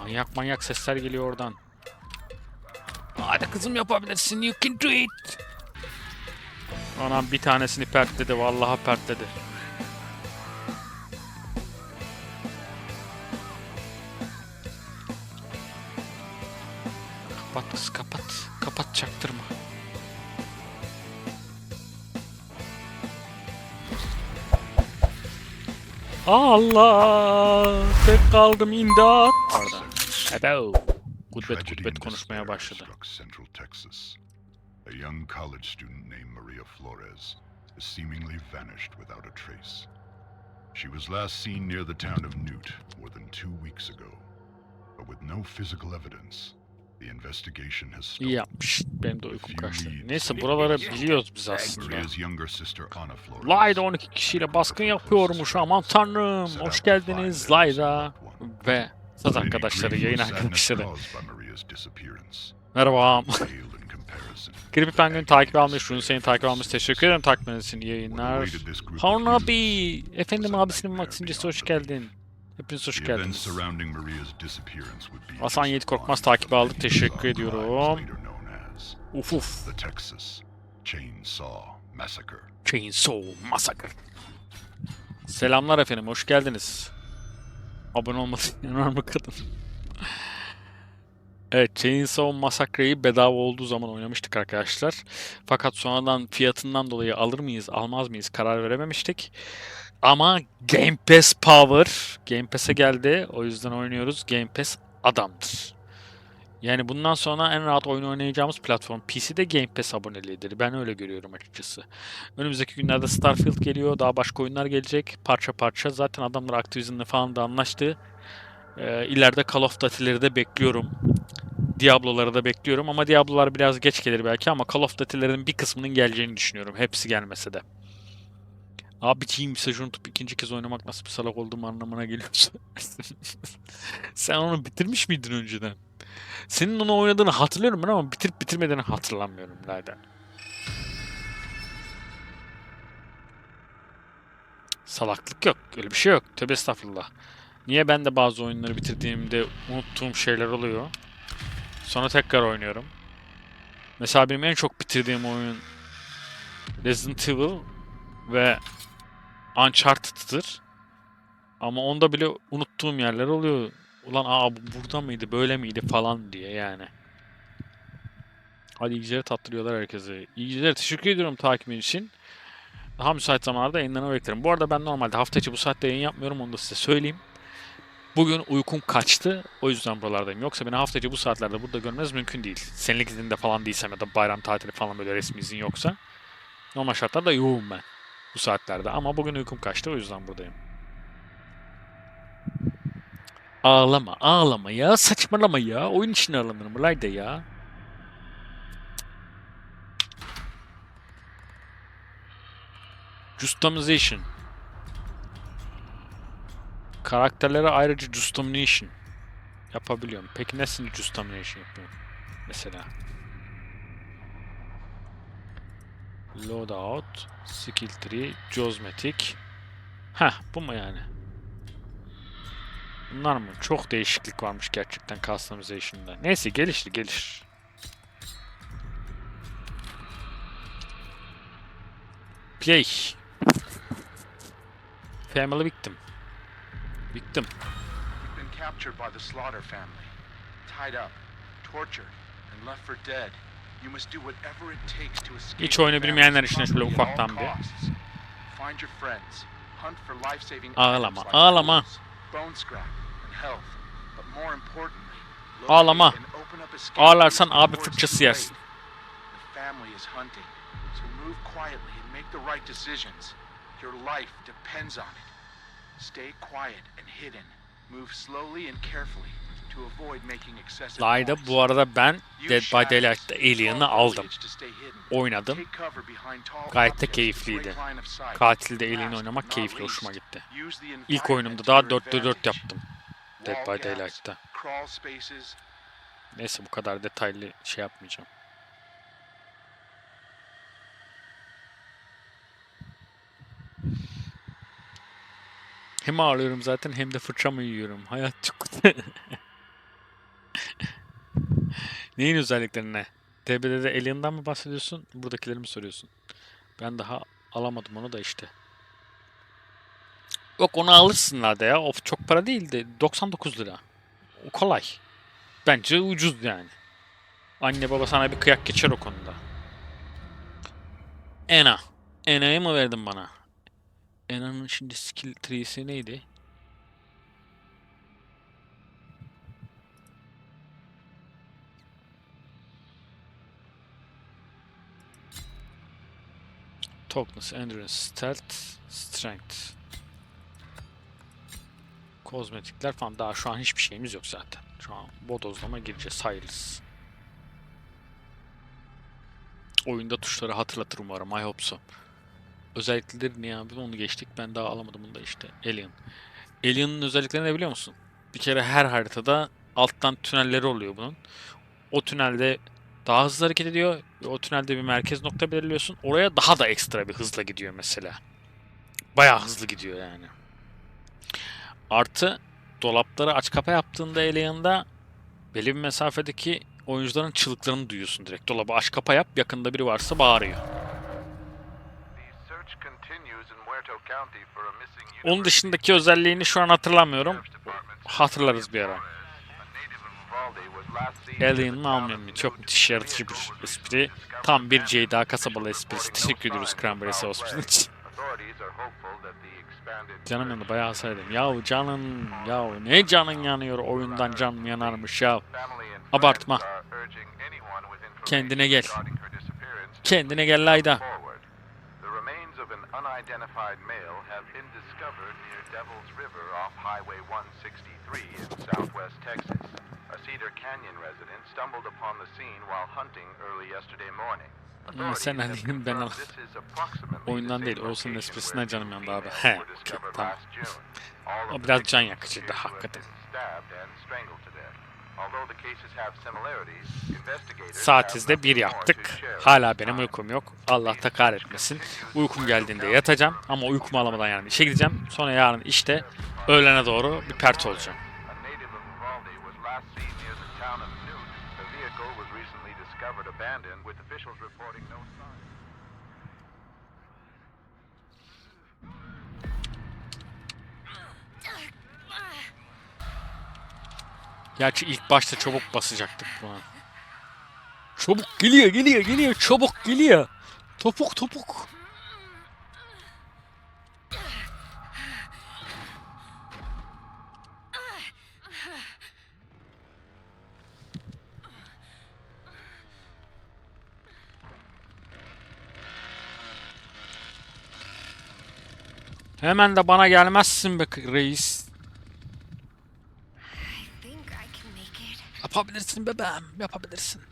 Manyak manyak sesler geliyor oradan. Hadi kızım yapabilirsin. You can do it. Anam bir tanesini pertledi. Vallahi pertledi. Kapat kız kapat. Kapat çaktırma. Allah! Tek kaldım imdat. Pardon. Tragedy gudbet and konuşmaya başladı. struck Central Texas. A young college student named Maria Flores has seemingly vanished without a trace. She was last seen near the town of Newt more than two weeks ago. But with no physical evidence, the investigation has İyi stalled. yapmış. Benim de uykum kaçtı. Neyse buraları biliyoruz biz aslında. Maria's younger sister Anna Flores. Layda 12 kişiyle baskın yapıyormuş. Aman tanrım. Hoş geldiniz one. Ve saz arkadaşları, yayın arkadaşları. Merhaba. Creepy Penguin takip almış. Şunu seni takip almış. Teşekkür ederim takipleriniz için. İyi yayınlar. Harun abi. Efendim abisinin maksincisi hoş geldin. Hepiniz hoş geldiniz. Hasan Yiğit Korkmaz one takibi of aldı. many Teşekkür ediyorum. Uf uf. Chainsaw Massacre. Chainsaw Massacre. Selamlar efendim, hoş geldiniz. Abone olması yanar mı kadın? Evet, Chainsaw Massacre'yi bedava olduğu zaman oynamıştık arkadaşlar. Fakat sonradan fiyatından dolayı alır mıyız, almaz mıyız karar verememiştik. Ama Game Pass Power, Game Pass'e geldi. O yüzden oynuyoruz. Game Pass adamdır. Yani bundan sonra en rahat oyun oynayacağımız platform PC'de Game Pass aboneliğidir. Ben öyle görüyorum açıkçası. Önümüzdeki günlerde Starfield geliyor. Daha başka oyunlar gelecek. Parça parça. Zaten adamlar Activision'la falan da anlaştı. Ee, ileride Call of Duty'leri de bekliyorum. Diablo'ları da bekliyorum ama Diablo'lar biraz geç gelir belki ama Call of Duty'lerin bir kısmının geleceğini düşünüyorum. Hepsi gelmese de. Abiciğim mesaj unutup ikinci kez oynamak nasıl bir salak olduğum anlamına geliyorsa. Sen onu bitirmiş miydin önceden? Senin onu oynadığını hatırlıyorum ben ama bitirip bitirmediğini hatırlamıyorum Layden. Salaklık yok. Öyle bir şey yok. Tövbe estağfurullah. Niye ben de bazı oyunları bitirdiğimde unuttuğum şeyler oluyor. Sonra tekrar oynuyorum. Mesela benim en çok bitirdiğim oyun Resident Evil ve Uncharted'dır. Ama onda bile unuttuğum yerler oluyor. Ulan aa bu burada mıydı böyle miydi falan diye yani. Hadi iyi geceler tattırıyorlar herkese. İyi teşekkür ediyorum takibin için. Daha müsait zamanlarda yayınlarını beklerim. Bu arada ben normalde hafta içi bu saatte yayın yapmıyorum onu da size söyleyeyim. Bugün uykum kaçtı. O yüzden buralardayım. Yoksa beni hafta içi bu saatlerde burada görmeniz mümkün değil. Senelik izinde falan değilsem ya da bayram tatili falan böyle resmi izin yoksa. Normal şartlarda yoğum ben. Bu saatlerde. Ama bugün uykum kaçtı o yüzden buradayım. Ağlama, ağlama ya. Saçmalama ya. Oyun için ağlanır Layda ya? Customization. Karakterlere ayrıca customization yapabiliyorum. Peki nasıl customization yapıyorum? Mesela. Loadout, Skill Tree, Cosmetic. Heh bu mu yani? Bunlar mı? Çok değişiklik varmış gerçekten customization'da. Neyse gelişir gelişir. Play. Family victim. Victim. You've been captured by the Slaughter family, tied up, tortured, and left for dead. You must do whatever it takes to escape. Hiç oyunu bilmeyenler için şöyle ufaktan bir. Find your friends. Hunt for life-saving Ağlama, ağlama. bone scrap, and health. But more importantly, Ağlama. Ağlarsan abi fırçası yersin. late. The family is hunting, so move quietly and make the right decisions. Your life depends on it. Stay quiet and hidden. Move slowly and carefully to avoid making excessive Layda bu arada ben Dead by Daylight'ta Alien'ı aldım. Oynadım. Gayet de keyifliydi. Katilde Alien Last oynamak keyifli hoşuma gitti. İlk oyunumda daha your 4'te 4 advantage. yaptım. Dead by Daylight'ta. Neyse bu kadar detaylı şey yapmayacağım. Hem ağlıyorum zaten hem de fırçamı yiyorum. Hayat çok. Neyin özelliklerine? TBD'de Alien'dan mı bahsediyorsun? Buradakileri mi soruyorsun? Ben daha alamadım onu da işte. Yok onu alırsınlar da ya. Of çok para değil de 99 lira. O kolay. Bence ucuz yani. Anne baba sana bir kıyak geçer o konuda. Ena. Ena'yı mı verdin bana? Ena'nın şimdi skill tree'si neydi? Toughness, Endurance, Stealth, Strength. Kozmetikler falan daha şu an hiçbir şeyimiz yok zaten. Şu an bodozlama gireceğiz sayılırız. Oyunda tuşları hatırlatır umarım. I hope so. Özellikleri ne abi onu geçtik. Ben daha alamadım bunu da işte. Alien. Alien'ın özellikleri ne biliyor musun? Bir kere her haritada alttan tünelleri oluyor bunun. O tünelde daha hızlı hareket ediyor o tünelde bir merkez nokta belirliyorsun. Oraya daha da ekstra bir hızla gidiyor mesela. Bayağı hızlı gidiyor yani. Artı dolapları aç kapa yaptığında Alien'da belli bir mesafedeki oyuncuların çığlıklarını duyuyorsun direkt. Dolabı aç kapa yap yakında biri varsa bağırıyor. Onun dışındaki özelliğini şu an hatırlamıyorum. Hatırlarız bir ara. Alien'ın almayayım. Çok müthiş yaratıcı bir espri. Tam bir Ceyda kasabalı esprisi. Teşekkür ediyoruz Cranberry Sauce'un için. Canımın da bayağı saydım. Yahu canın, yahu ne canın yanıyor oyundan can yanarmış ya. Abartma. Kendine gel. Kendine gel Layda. Cedar Canyon resident stumbled upon the scene while hunting early yesterday morning. Ama sen have hani ben approximately oyundan değil, location esprisinden canım yandı abi. He, tamam. O biraz can yakıcıydı hakikaten. Saatizde have bir yaptık. Hala benim uykum yok. Allah da kahretmesin. Uykum geldiğinde yatacağım ama uykumu alamadan yani işe gideceğim. Sonra yarın işte öğlene doğru bir pert olacağım. A native of Uvalde was last seen near the town of Newt. The vehicle was recently discovered abandoned, with officials reporting no sign. Gerçi ilk başta çabuk basacaktık buna. Çabuk geliyor geliyor geliyor çabuk geliyor. Topuk topuk. Hemen de bana gelmezsin be reis. Yapabilirsin bebeğim, yapabilirsin.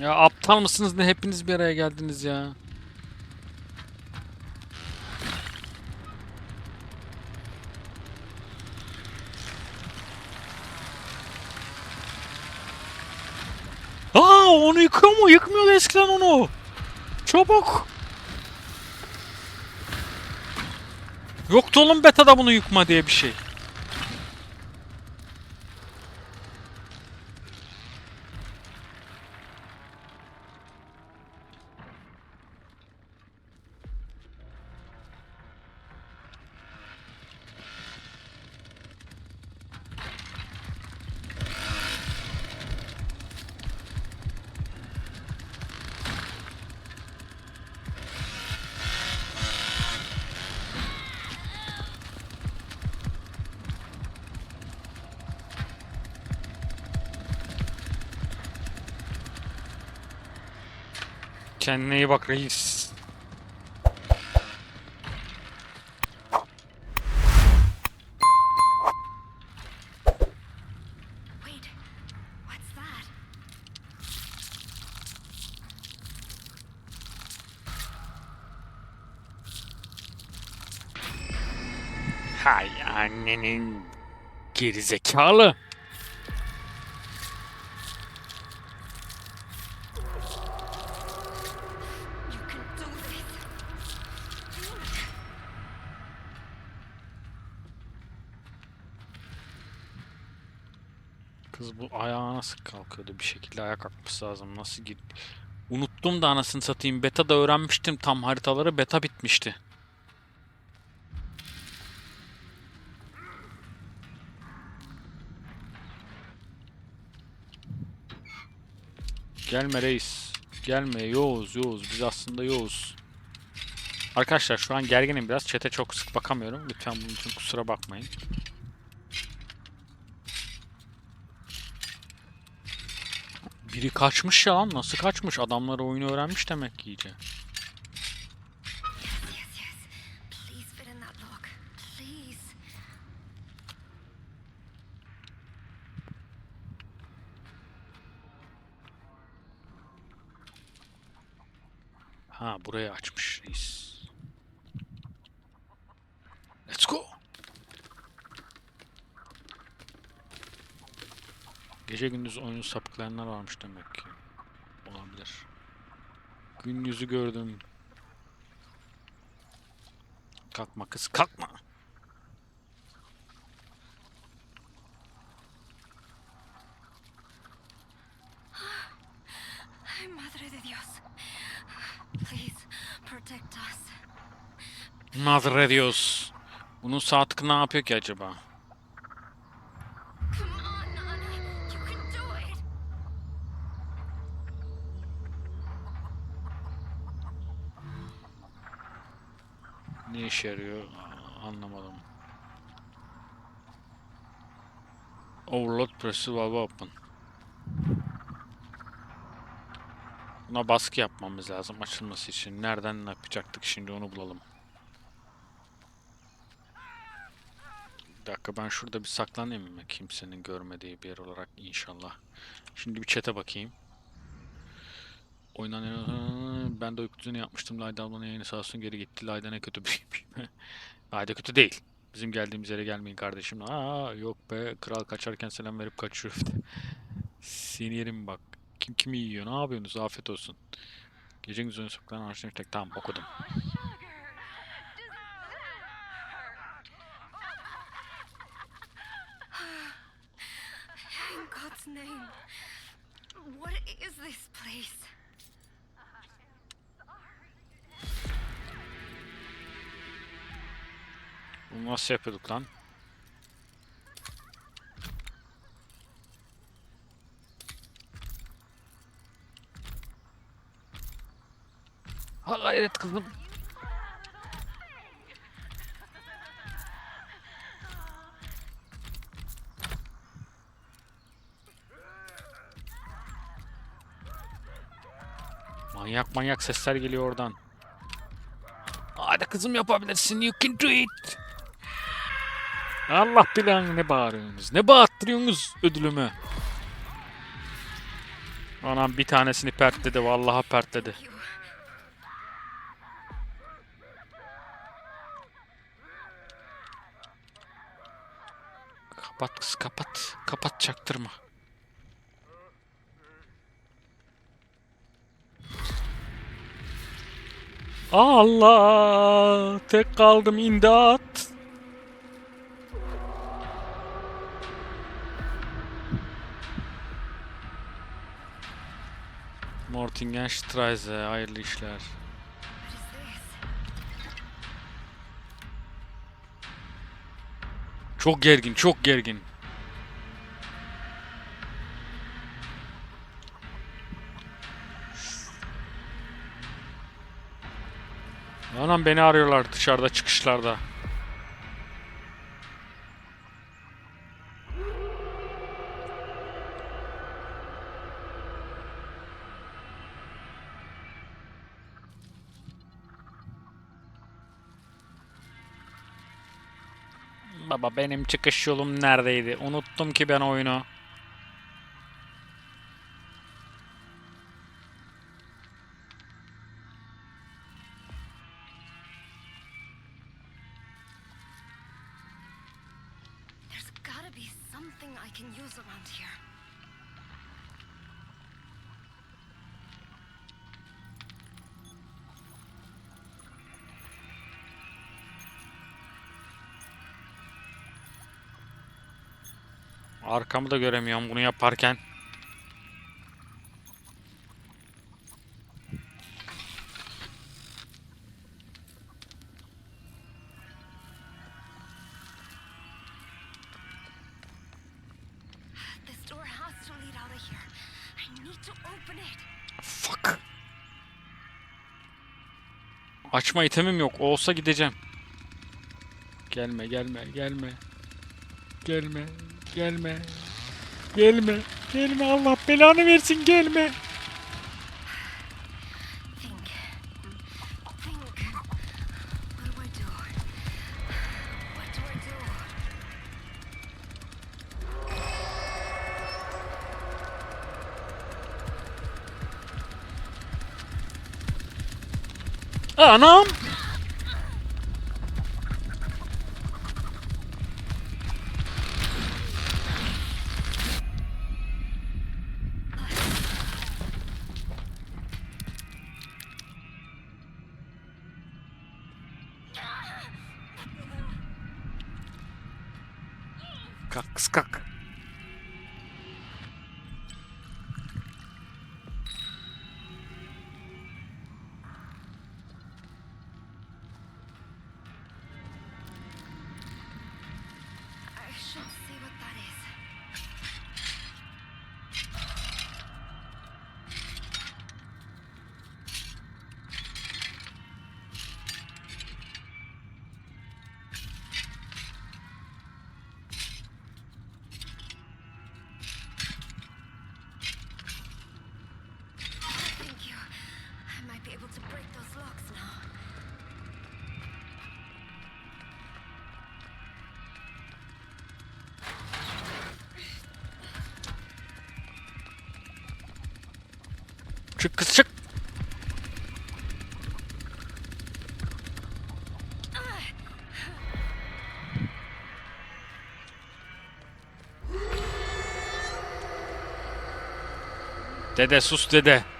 Ya aptal mısınız ne hepiniz bir araya geldiniz ya. Aa onu yıkıyor mu? Yıkmıyordu eskiden onu. Çabuk. Yoktu oğlum beta'da bunu yıkma diye bir şey. Kendine iyi bak reis. Hay annenin gerizekalı. Kız bu ayağa nasıl kalkıyordu? Bir şekilde ayağa kalkması lazım. Nasıl git? Unuttum da anasını satayım. Beta da öğrenmiştim tam haritaları. Beta bitmişti. Gelme reis. Gelme yoğuz yoğuz. Biz aslında yoğuz. Arkadaşlar şu an gerginim biraz. Çete çok sık bakamıyorum. Lütfen bunun için kusura bakmayın. Biri kaçmış ya lan. Nasıl kaçmış? Adamlar oyunu öğrenmiş demek ki iyice. Ha burayı açmış Gece gündüz oyunu sapıklayanlar varmış demek ki. Olabilir. Gün yüzü gördüm. Kalkma kız kalkma. Madre de Dios. Please protect us. Madre Dios. Bunun tıkı ne yapıyor ki acaba? Ne işe yarıyor anlamadım. Overload press'i valve open. Buna baskı yapmamız lazım açılması için. Nereden ne yapacaktık şimdi onu bulalım. Bir dakika ben şurada bir saklanayım mı? Kimsenin görmediği bir yer olarak inşallah. Şimdi bir chat'e bakayım. Oynanan ben de uyku düzeni yapmıştım. Layda ablanın yayını sağ olsun geri gitti. Layda ne kötü bir Layda kötü değil. Bizim geldiğimiz yere gelmeyin kardeşim. Aa yok be kral kaçarken selam verip kaçıyor. Seni yerim bak. Kim kimi yiyor? Ne yapıyorsunuz? Afiyet olsun. Gece gündüz sokaklarına araştırmış tek. Tamam okudum. God's name. What is this place? Bunu nasıl yapıyorduk lan? Ha gayret kızım. Manyak manyak sesler geliyor oradan. Hadi kızım yapabilirsin. You can do it. Allah bilen ne bağırıyorsunuz? Ne bağırttırıyorsunuz ödülümü? Anam bir tanesini pertledi. Vallahi pertledi. Kapat kız kapat. Kapat çaktırma. Allah! Tek kaldım imdat. Mortingenstraße hayırlı işler. Çok gergin, çok gergin. Anam beni arıyorlar dışarıda çıkışlarda. Baba benim çıkış yolum neredeydi? Unuttum ki ben oyunu. There's gotta be something I can use around here. Arkamı da göremiyorum bunu yaparken. Fuck. Açma itemim yok. Olsa gideceğim. Gelme, gelme, gelme. Gelme, gelme. Gelme, gelme. Allah belanı versin. Gelme. Think. Çık kız çık. Dede sus dede.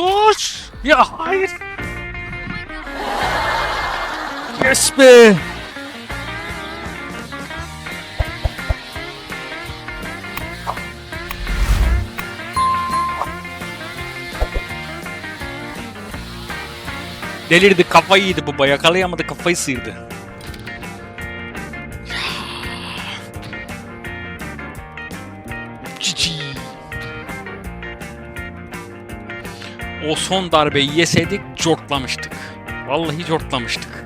Tuş! Ya hayır. Yes be. Delirdi kafayı yedi baba yakalayamadı kafayı sıyırdı. O son darbeyi yeseydik cortlamıştık. Vallahi cortlamıştık.